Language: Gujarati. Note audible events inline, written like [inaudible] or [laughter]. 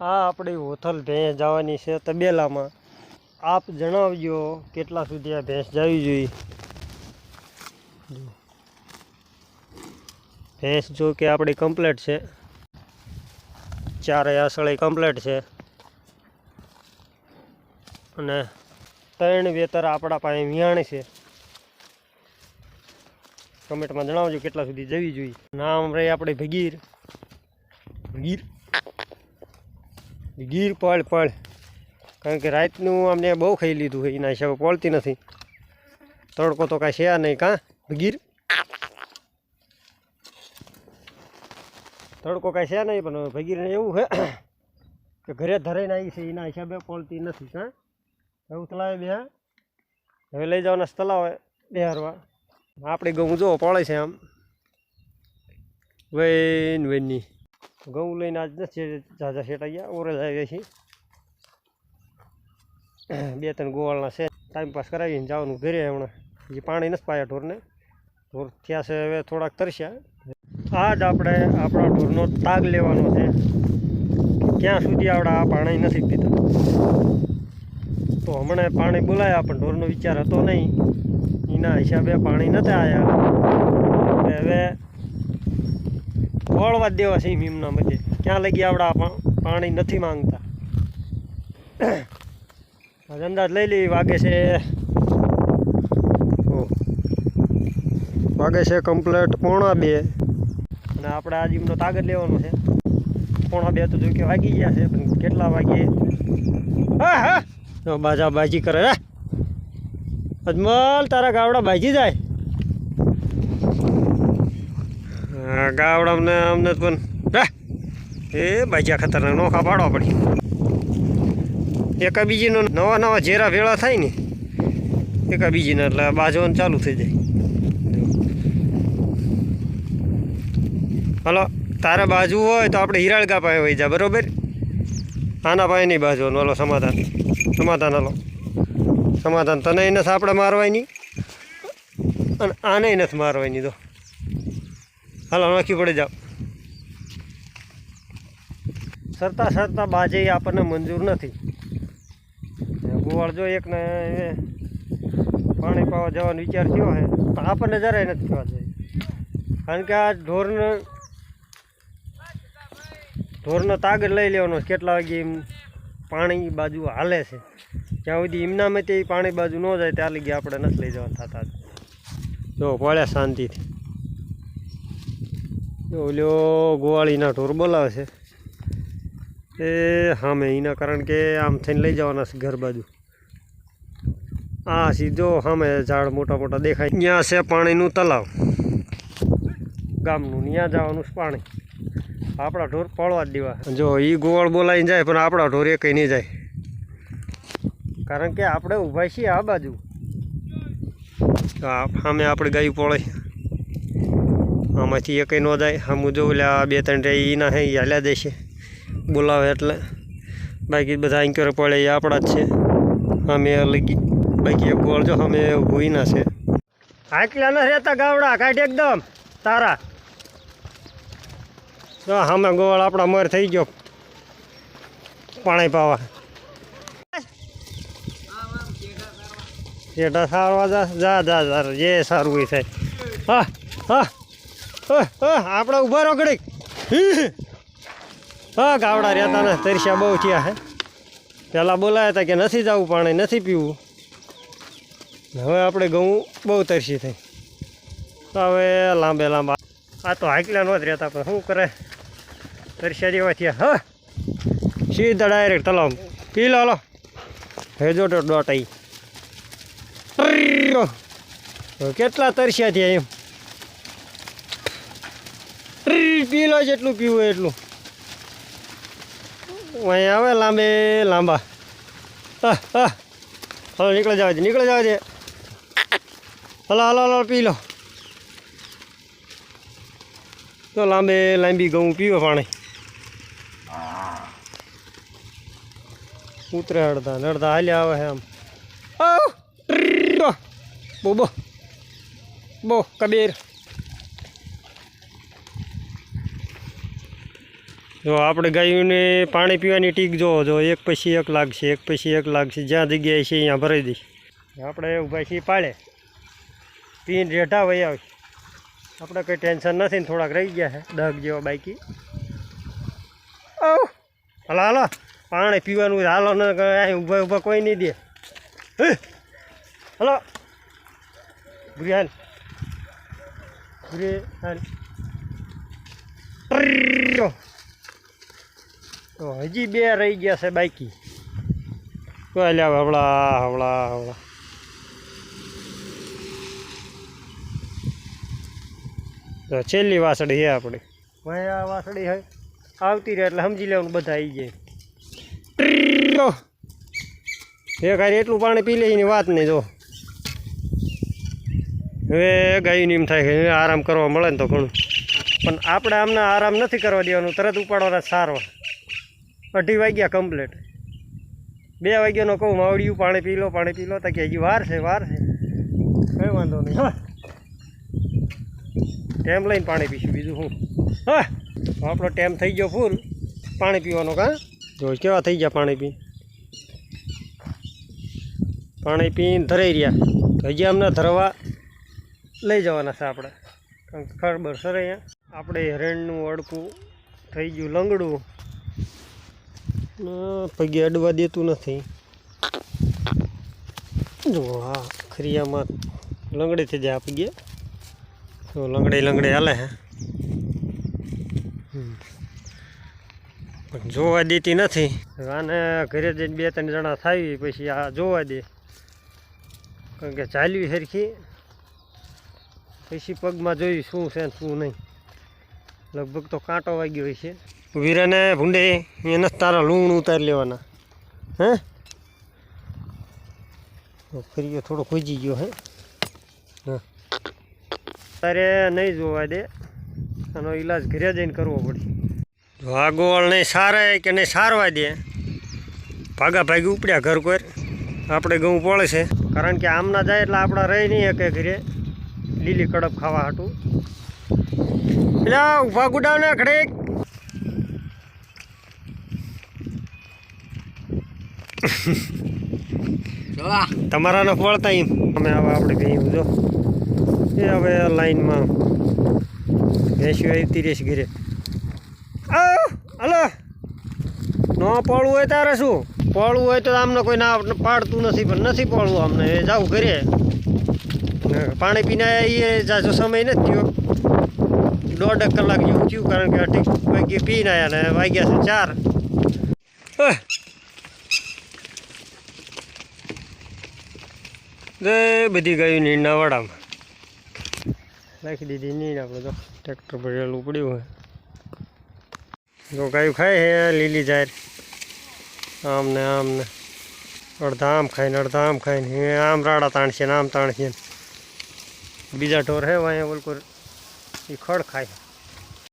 આ આપણી હોથલ ભેંસ જવાની છે તબેલામાં. આપ જણાવજો કેટલા સુધી આ ભેંસ જવી જોઈએ. ભેંસ જો કે આપણી કમ્પ્લેટ છે. ચારે આસળે કમ્પ્લેટ છે. અને ત્રણ વેતર આપણા પાસે વિયાણ છે. કમેન્ટમાં જણાવજો કેટલા સુધી જવી જોઈએ. નામ રહી આપણે ભગીર. ભગીર? ગીર પળ પળ. કારણ કે રાતનું અમને બહુ ખાઈ લીધું છે, એના હિસાબે પળતી નથી. તડકો તો કાંઈ છે નહીં કાં? ગીર? તડકો કાંઈ છે નહીં, પણ ભગીરને એવું છે [coughs] કે ઘરે ધરાઈને આવી છે, એના હિસાબે પળતી નથી, કાં? એવું તલાવે બે હવે લઈ જવાના તલાવે બેહારવા. આપણી ગઉં જો, પળે છે આમ. વૈન, વૈનની. ઘઉં લઈને આજ નથી ઝાઝા શેટાઈ ગયા ઓરે જ આવ્યા છીએ બે ત્રણ ગોવાળના છે ટાઈમ પાસ કરાવીને જવાનું ઘરે હમણાં જે પાણી નથી પાયા ઢોરને ઢોર થયા છે હવે થોડાક તરસ્યા આજ આપણે આપણા ઢોરનો તાગ લેવાનો છે ક્યાં સુધી આપણે આ પાણી નથી પીતા તો હમણાં પાણી બોલાયા પણ ઢોરનો વિચાર હતો નહીં એના હિસાબે પાણી નથી આવ્યા હવે વળવા દેવા છે મીમના મધ્ય ક્યાં લગી આવડા પાણી નથી માંગતા. અંદાજ લઈ લઈ વાગે છે. વાગે છે કમ્પ્લેટ પોણા બે. અને આપણે આજે એમનો તાગત લેવાનો છે. પોણા બે તો જો કે વાગી ગયા છે, પણ કેટલા વાગે? બાજા બાજી કરે અજમલ, તારા ગાવડા બાજી જાય? હા ગાવડા અમને અમને પણ એ બાજા ખતરનાક નોખા પાડવા પડી. એકા બીજીનો નવા નવા ઝેરા ભેળા થાય ને, એકા બીજીના એટલે બાજવાનું ચાલુ થઈ જાય. હલો, તારે બાજુ હોય તો આપણે હિરાળગા પાસે હોય જા, બરોબર? આના પાસે નહીં બાજવાનું હલો, સમાધાન. સમાધાન, હલો. સમાધાન તને નથી આપણે મારવાની. અને આને નથી મારવાની તો હાલો નાખી પડે જાઓ. સરતા સરતા બાજે આપણને મંજૂર નથી. ગોવાળ જો એકને પાણી પાવા જવાનો વિચાર થયો છે તો આપણને જરાય નથી થવા જોઈએ કારણ કે આ ઢોરને ઢોરનો તાગડ લઈ લેવાનો, કેટલા વાગે એમ પાણી બાજુ હાલે છે. જ્યાં સુધી એમનામાં તે પાણી બાજુ ન જાય, ત્યાં લગી આપણે નથી લઈ જવા થતા. જો પડ્યા શાંતિથી. ઓલ્યો ગોવાળીના ઢોર બોલાવે છે. એ સામે એના કારણ કે આમ થઈને લઈ જવાના છે ઘર બાજુ. આ સીધો સામે ઝાડ મોટા મોટા દેખાય. ત્યાં છે પાણીનું તલાવ. ગામનું, ત્યાં જવાનું છે પાણી. આપણા ઢોર પડવા જ દેવા. જો એ ગોવાળ બોલાવીને જાય, પણ આપણા ઢોર એ કંઈ નહીં જાય. કારણ કે આપણે ઊભા છીએ આ બાજુ. સામે આપણે ગાયું પડે આમાંથી એ કંઈ ન જાય આમ જો આ બે ત્રણ રે એના હે હાલ્યા દેશે બોલાવે એટલે બાકી બધા અહીં પડે એ આપણા જ છે અમે લગી બાકી ગોળ જો અમે ભૂઈના છે આટલા ન રહેતા ગાવડા કાઢ એકદમ તારા તો અમે ગોળ આપણા મર થઈ ગયો પાણી પાવા જેઠા સારવા જા જા જા જા સારું થાય હા હા આપણે ઊભા રહો ઘડીક. હા, ગાવડા રહેતા ને, તરસ્યા બહુ થયા હે. પહેલાં બોલાયા હતા કે નથી જવું પાણી, નથી પીવું. હવે આપણે ઘઉં બહુ તરસી થઈ. હવે લાંબે લાંબા. આ તો હાકલા નો જ રહેતા, પણ શું કરે? તરસ્યા જેવા થયા. હા. સીધા ડાયરેક્ટ તલાવ. પી લો લો. તો ડોટ આવી કેટલા તરસ્યા થયા એમ? પી લો જેટલું પીવું એટલું. અહીં આવે લાંબે, લાંબા. હા હા. હલો, નીકળે જાવ છે નીકળી જવા છે હલો હલો હલો પી લો તો લાંબે, લાંબી ઘઉં પીવો પાણી. ઉતરે અડધા અડધા હાલ્યા આવે આમ. બોબો બો, કબીર. જો આપણે ગાયોને પાણી પીવાની ટીક જો જો એક પછી એક લાગશે, એક પછી એક લાગશે, જ્યાં જગ્યાએ છે ત્યાં ભરાઈ દઈશ આપણે ઊભા છીએ પાળે. પીને રેઢા વહી આવશે. આપણે કંઈ ટેન્શન નથી ને થોડાક રહી ગયા છે, ડગ જેવા બાઈકી આવ! હાલો હાલો. પાણી પીવાનું હાલો ને ઊભા ઊભા કોઈ નહીં દે. હલો. હાલો. ગુરિયાન ગુરિયાન ટ્રીયો. તો હજી બે રહી ગયા છે બાકી. કોઈ લે હવળા હવળા હવળા. તો છેલ્લી વાસળી છે આપણી. ભાઈ આ વાસળી હોય આવતી રહે એટલે સમજી લેવાનું બધા આવી જાય. એ કાંઈ એટલું પાણી પી લે એની વાત નહીં જો. હવે ગાયને એમ થાય કે આરામ કરવા મળે ને તો ઘણું. પણ આપણે આમને આરામ નથી કરવા દેવાનું. તરત ઉપાડવાના સારવા અઢી વાગ્યા કમ્પ્લીટ બે વાગ્યાનો કહું, માવડિયું પાણી પી લો, પાણી પી લો, તો કે હજી વાર છે વાર છે. કંઈ વાંધો નહીં, હા. ટેમ લઈને પાણી પીશું બીજું શું? હા આપણો ટેમ થઈ ગયો ફૂલ પાણી પીવાનો કાં? જો કેવા થઈ ગયા પાણી પી? પાણી પીને ધરાઈ રહ્યા. હજી અમને ધરવા લઈ જવાના છે આપણે. કારણ ખબર સર અહીંયા? આપણે હરણનું અડકું થઈ ગયું, લંગડું. પગે અડવા દેતું નથી. જો હા ખરિયામાં લંગડે થઈ જાય પગે. તો લંગડે લંગડે હાલે હે. પણ જોવા દેતી નથી. આને ઘરે જઈને બે ત્રણ જણા થાય પછી આ જોવા દે. કારણ કે ચાલવી સરખી પછી પગમાં જોયું શું છે શું નહીં. લગભગ તો કાંટો વાગ્યો હોય છે. વીરાને ભૂંડે એને તારા લૂણ ઉતારી લેવાના. હે? ફરી થોડો ખોજી ગયો હે. હા. તારે નહીં જોવા દે. આનો ઈલાજ ઘરે જઈને કરવો પડે વાગોળ નહીં સારાય કે નહીં સારવા દે. ભાગા ભાગી ઉપડ્યા ઘર કોઈ. આપણે ઘઉં પડે છે. કારણ કે આમના જાય એટલે આપણા રહી નહીં શકે ઘરે. લીલી કડપ ખાવા હાટું. એટલે ઊભા ગુડાવ ને ખડેક તમારાને પડતા એમ. અમે હવે આપણે કહ્યું જો. એ હવે લાઈનમાં બેસી આવતી રહેશે ગીરે હલો. ન પડવું હોય તારે શું? પડવું હોય તો આમને કોઈ ના પાડતું નથી પણ નથી પડવું અમને એ જાવ ઘરે. પાણી પીને એ જાજો સમય નથી થયો. દોઢ કલાક જેવું થયું, કારણ કે અઢી વાગ્યે પીને આવ્યા ને વાગ્યા છે ચાર. બધી ગયું નીંદના વાડામાં નાખી દીધી નીંદ આપણે તો. ટ્રેક્ટર ભરેલું પડ્યું હોય. જો ગાયું ખાય હે લીલી જાહેર. આમ ને આમ ને અડધા આમ ખાઈને. અડધા આમ ખાઈને આમ રાડા તાણશે ને આમ તાણશે બીજા ઢોર હે, વાંહે ઓલકોર એ ખડ ખાય